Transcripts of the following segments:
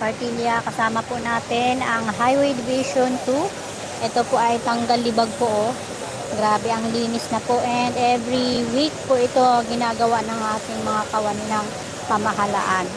Partilya, kasama po natin ang Highway Division 2. Ito po ay tanggal libag po. Oh. Grabe ang linis na po and every week po ito ginagawa ng ating mga kawani ng pamahalaan.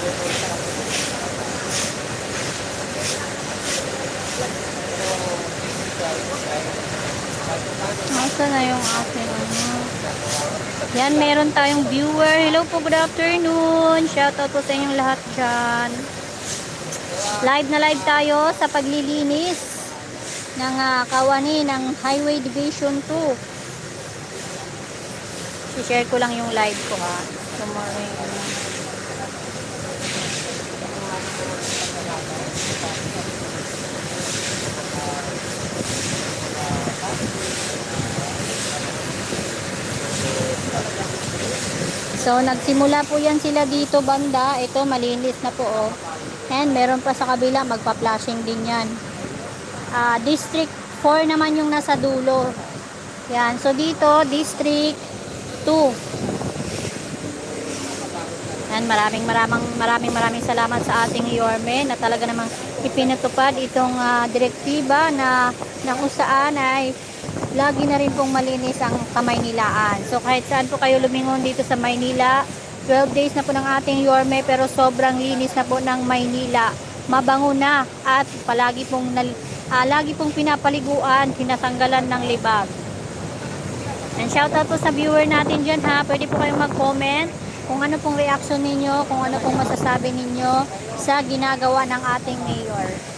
Asa na yung ating ano? Yan, meron tayong viewer. Hello po, good afternoon. Shoutout po sa inyong lahat dyan. Live na live tayo sa paglilinis ng ah, kawani ng Highway Division 2. I-share ko lang yung live ko ha. Tomorrow yung So, nagsimula po yan sila dito banda. Ito, malinis na po, oh. And meron pa sa kabila, magpa-flashing din yan. Ah, District 4 naman yung nasa dulo. Yan. So, dito, District 2. Yan, maraming maraming maraming maraming salamat sa ating Yorme na talaga namang ipinatupad itong ah, direktiba na na kung saan ay lagi na rin pong malinis ang Kamaynilaan. So kahit saan po kayo lumingon dito sa Maynila, 12 days na po ng ating Yorme pero sobrang linis na po ng Maynila. Mabango na at palagi pong ah, lagi pong pinapaliguan, pinatanggalan ng libag. And shoutout po sa viewer natin dyan ha. Pwede po kayong mag-comment kung ano pong reaction ninyo, kung ano pong masasabi ninyo sa ginagawa ng ating mayor.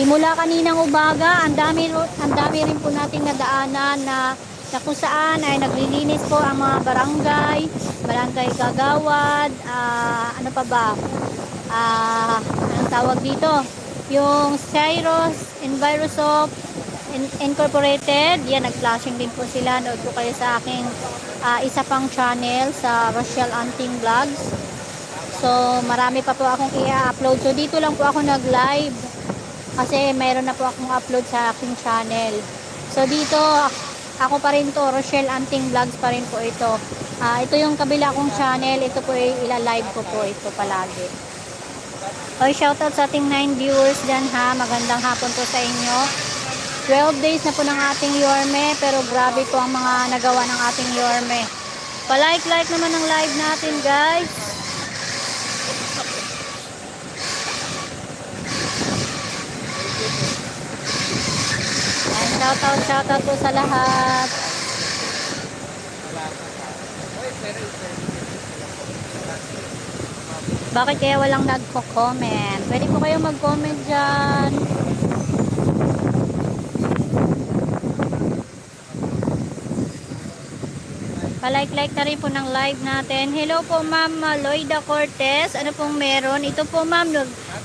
Simula kaninang umaga, ang dami, ang dami rin po nating nadaanan na, na kung saan ay naglilinis po ang mga barangay, barangay Kagawad, ah, ano pa ba, ah, anong tawag dito? Yung Cyrus Envirosoft In- Incorporated, yan, nag-flashing din po sila. Nood po kayo sa aking ah, isa pang channel sa Rochelle Anting Vlogs. So, marami pa po akong i-upload. So, dito lang po ako nag-live kasi mayroon na po akong upload sa aking channel. So, dito, ako pa rin to, Rochelle Anting Vlogs pa rin po ito. Ah, ito yung kabila kong channel. Ito po ila-live ko po ito palagi. Oy, shoutout sa ating 9 viewers dyan ha. Magandang hapon po sa inyo. 12 days na po ng ating Yorme, pero grabe po ang mga nagawa ng ating Yorme. Pa-like-like naman ng live natin, guys. Ayan, shoutout, shoutout po sa lahat. Bakit kaya walang nagko-comment? Pwede po kayo mag-comment dyan. Palike-like na rin po ng live natin. Hello po ma'am Loida Cortez. Ano pong meron? Ito po ma'am,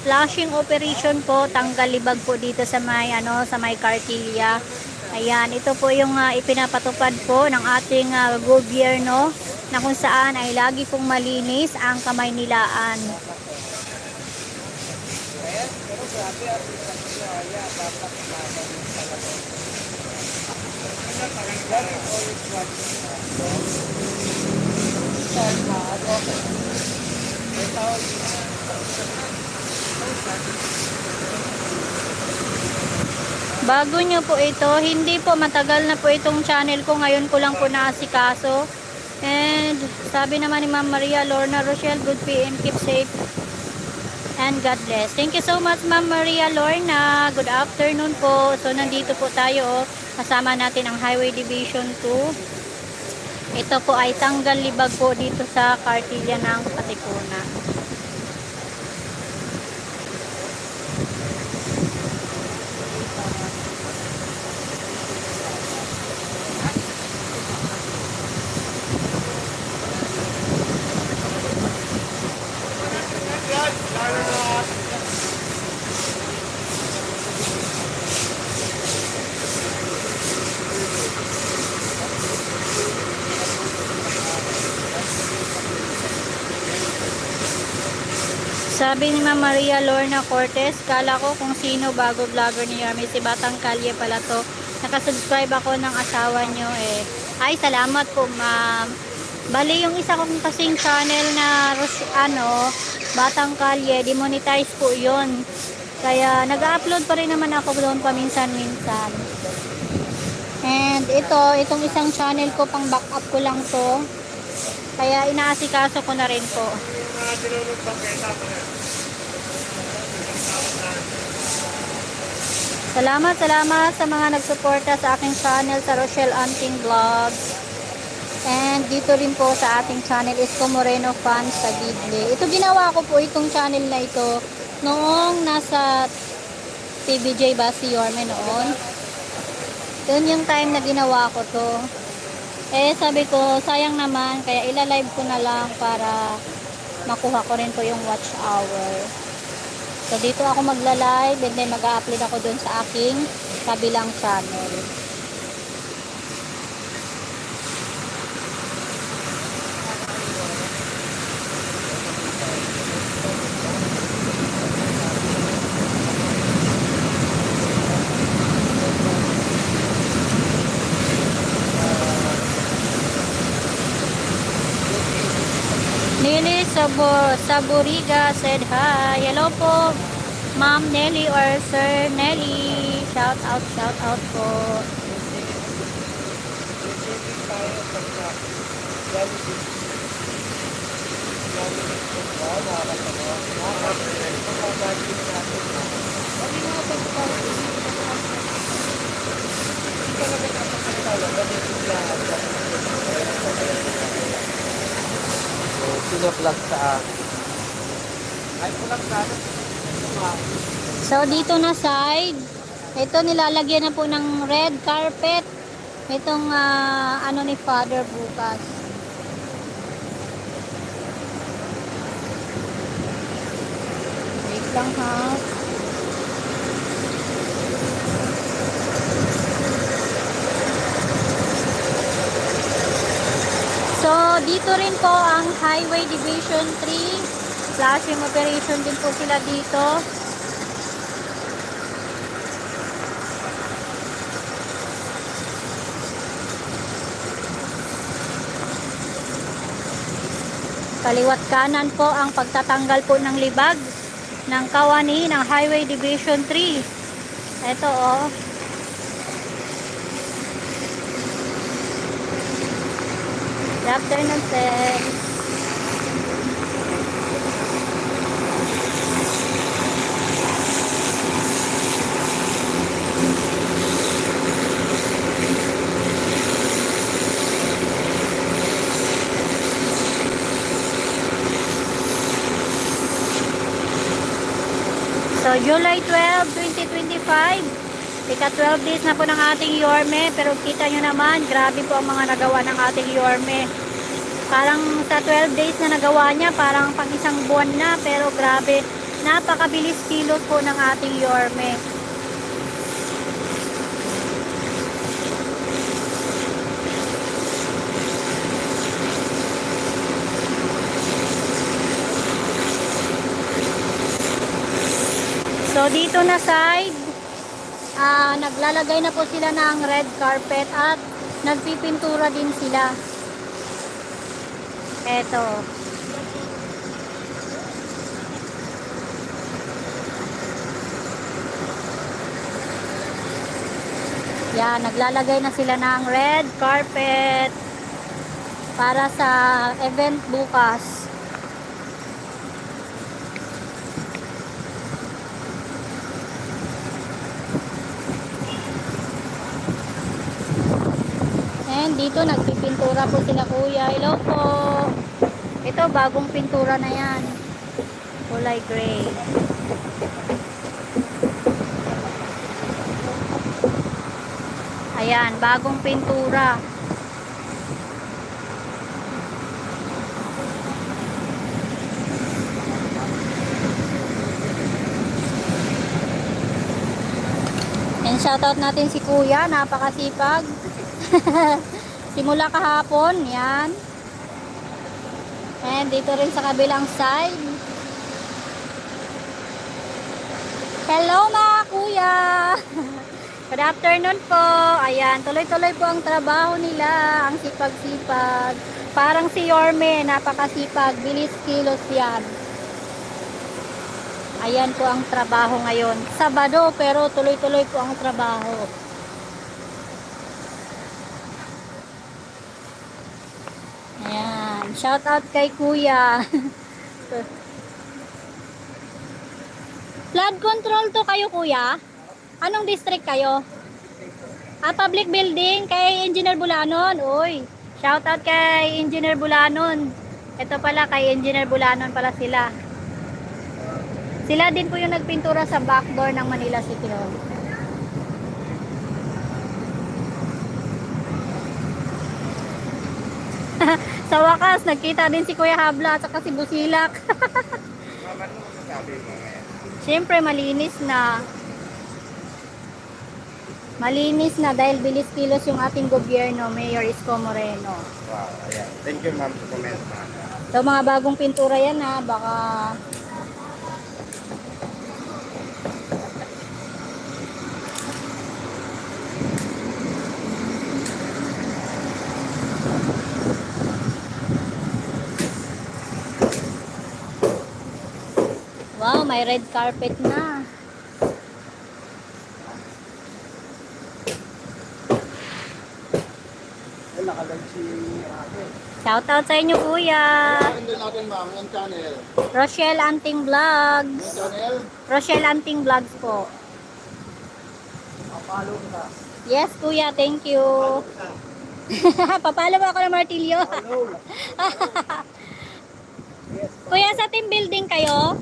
flashing operation po. Tanggal libag po dito sa may, ano, sa may Cartilla. Ayan, ito po yung ah, ipinapatupad po ng ating ah, gobyerno na kung saan ay lagi pong malinis ang kamay nilaan. Bago nyo po ito, hindi po matagal na po itong channel ko. Ngayon ko lang po naasikaso. And sabi naman ni Ma'am Maria Lorna Rochelle, good PM, keep safe. And God bless. Thank you so much Ma'am Maria Lorna. Good afternoon po. So nandito po tayo. oh. Kasama natin ang Highway Division 2. Ito po ay tanggal libag po dito sa Cartilla ng Patikuna. Sabi ni Ma'am Maria Lorna Cortez, kala ko kung sino bago vlogger ni Yorme. Si Batang Kalye pala to. Nakasubscribe ako ng asawa nyo eh. Ay, salamat po ma'am. Bali yung isa kong kasing channel na ano, Batang Kalye, demonetize po yon Kaya nag-upload pa rin naman ako doon paminsan-minsan. And ito, itong isang channel ko pang backup ko lang to. Kaya inaasikaso ko na rin po. Salamat, salamat sa mga nagsuporta sa aking channel sa Rochelle Anting Vlogs. And dito rin po sa ating channel is Moreno Fans sa Gidle. Ito ginawa ko po itong channel na ito noong nasa TVJ ba si Yorme noon. Yun yung time na ginawa ko to. Eh sabi ko sayang naman kaya ilalive ko na lang para makuha ko rin po yung watch hour. So dito ako magla-live and then mag-upload ako dun sa aking kabilang channel. Nelly Sabo Saburiga said hi. Hello po, Ma'am Nelly or Sir Nelly. Shout out, shout out po. So, pinaplug sa akin. Ay, pulang sa akin. So dito na side, ito nilalagyan na po ng red carpet. Itong ah, ano ni Father bukas. Wait lang ha. So, dito rin po ang Highway Division 3. Flashing operation din po sila dito. Kaliwat kanan po ang pagtatanggal po ng libag ng kawani ng Highway Division 3. Ito oh. Good afternoon, sir. So, July 12, 2025. Ika 12 days na po ng ating Yorme. Pero kita nyo naman, grabe po ang mga nagawa ng ating Yorme. Parang sa 12 days na nagawa niya, parang pang isang buwan na. Pero grabe, napakabilis kilos po ng ating Yorme. So dito na side, ah, naglalagay na po sila ng red carpet at nagpipintura din sila. Eto. Yan, naglalagay na sila ng red carpet para sa event bukas. And dito nagpipintura po sila kuya. Hello po. Ito bagong pintura na yan. Kulay gray. Ayan, bagong pintura. And shoutout natin si Kuya, napakasipag. Simula kahapon, yan. And dito rin sa kabilang side. Hello mga kuya! Good afternoon po. Ayan, tuloy-tuloy po ang trabaho nila. Ang sipag-sipag. Parang si Yorme, napakasipag. Bilis kilos yan. Ayan po ang trabaho ngayon. Sabado, pero tuloy-tuloy po ang trabaho. Shout out kay kuya. Flood control to kayo kuya? Anong district kayo? Ah, public building kay Engineer Bulanon. Uy, shout out kay Engineer Bulanon. Ito pala kay Engineer Bulanon pala sila. Sila din po yung nagpintura sa backdoor ng Manila City Hall. Sa wakas, nagkita din si Kuya Habla at saka si Busilak. Siyempre, malinis na. Malinis na dahil bilis kilos yung ating gobyerno, Mayor Isko Moreno. Wow, ayan. Thank you ma'am sa comment. So, mga bagong pintura yan ha, baka... Wow, may red carpet na. Shout out sa inyo kuya. Natin ma'am, yung channel? Rochelle Anting Yung Vlogs. channel? Rochelle Anting Vlogs po. Yes, kuya. Thank you. Papalo mo ako ng martilyo. Kuya, sa team building kayo?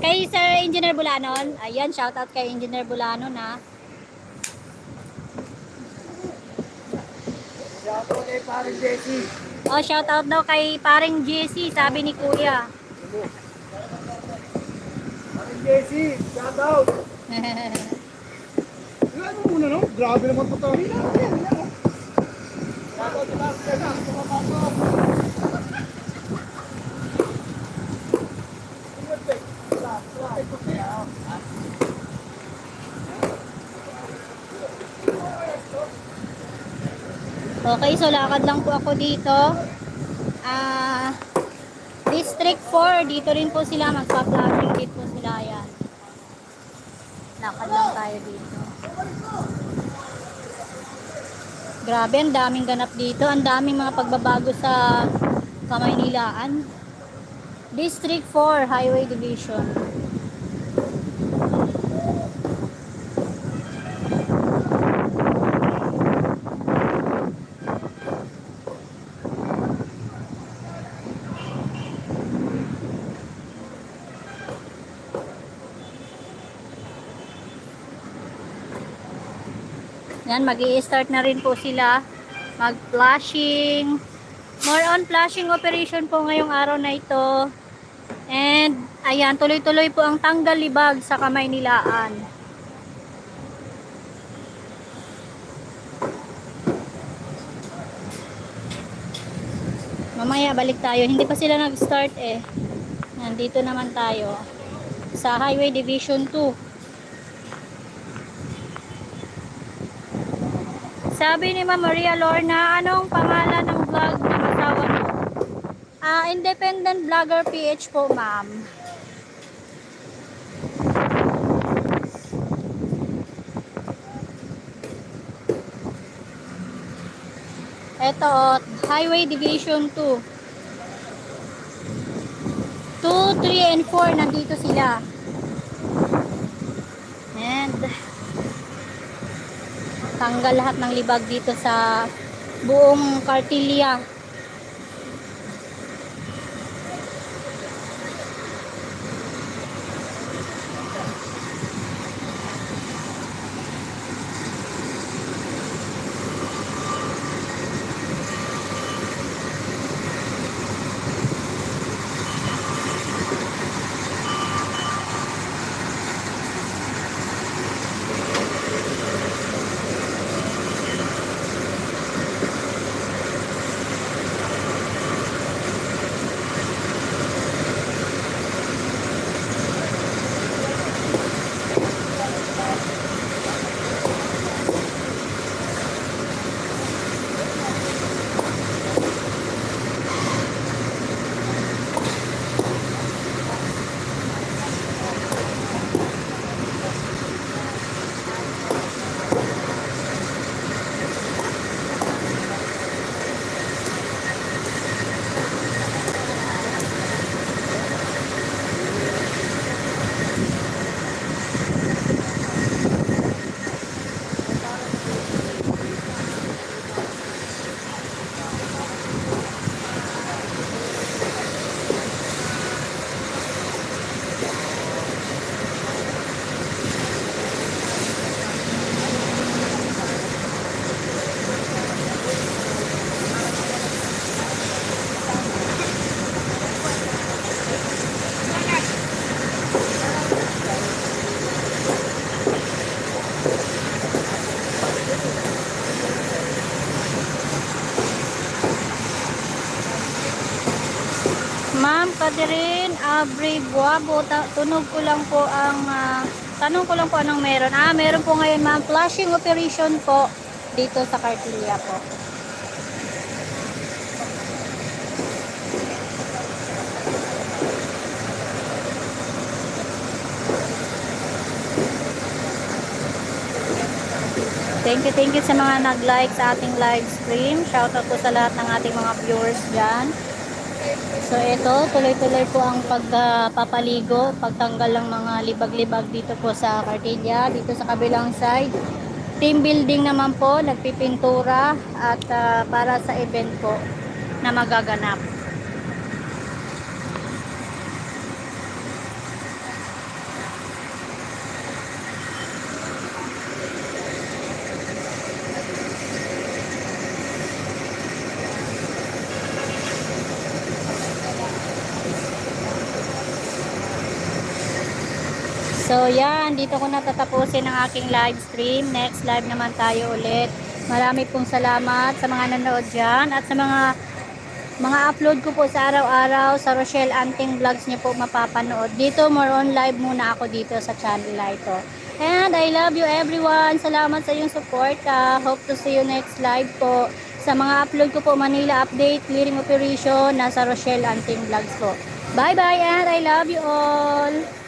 Kay Sir Engineer Bulanon? Ayan, shout out kay Engineer Bulanon ha. Shout out kay Paring Jesse. Oh, shout out daw kay paring JC, sabi ni kuya. Paring Jesse, shout out. Ano mo muna no? Grabe naman po to. Hila. Shout out sa mga kaya Okay, so lakad lang po ako dito. Ah, District 4, dito rin po sila magpa-flashing dito po sila yan. Lakad lang tayo dito. Grabe, ang daming ganap dito. Ang daming mga pagbabago sa Kamaynilaan. District 4, Highway Division. Yan, mag start na rin po sila. Mag-flashing. More on flashing operation po ngayong araw na ito. And, ayan, tuloy-tuloy po ang tanggal libag sa kamay nilaan. Mamaya balik tayo. Hindi pa sila nag-start eh. Nandito naman tayo. Sa Highway Division 2. Sabi ni Ma'am Maria Lorna, anong pangalan ng vlog ng asawa mo? Ah, Independent Vlogger PH po, ma'am. Ito, Highway Division 2. 2, 3, and 4, nandito sila. And, tanggal lahat ng libag dito sa buong kartilya. Catherine Abre Buabo. Ta- tunog ko lang po ang, ah, tanong ko lang po anong meron. Ah, meron po ngayon ma'am, flashing operation po dito sa Cartilla po. Thank you, thank you sa mga nag-like sa ating live stream. Shoutout po sa lahat ng ating mga viewers dyan. So ito, tuloy-tuloy po ang pagpapaligo, pagtanggal ng mga libag-libag dito po sa Cartilla, dito sa kabilang side. Team building naman po, nagpipintura at ah, para sa event po na magaganap. So yan, dito ko natatapusin ang aking live stream. Next live naman tayo ulit. Marami pong salamat sa mga nanood dyan at sa mga mga upload ko po sa araw-araw sa Rochelle Anting Vlogs niyo po mapapanood. Dito more on live muna ako dito sa channel na ito. And I love you everyone. Salamat sa iyong support. ah. hope to see you next live po. Sa mga upload ko po Manila Update, Clearing Operation, nasa Rochelle Anting Vlogs po. Bye bye and I love you all.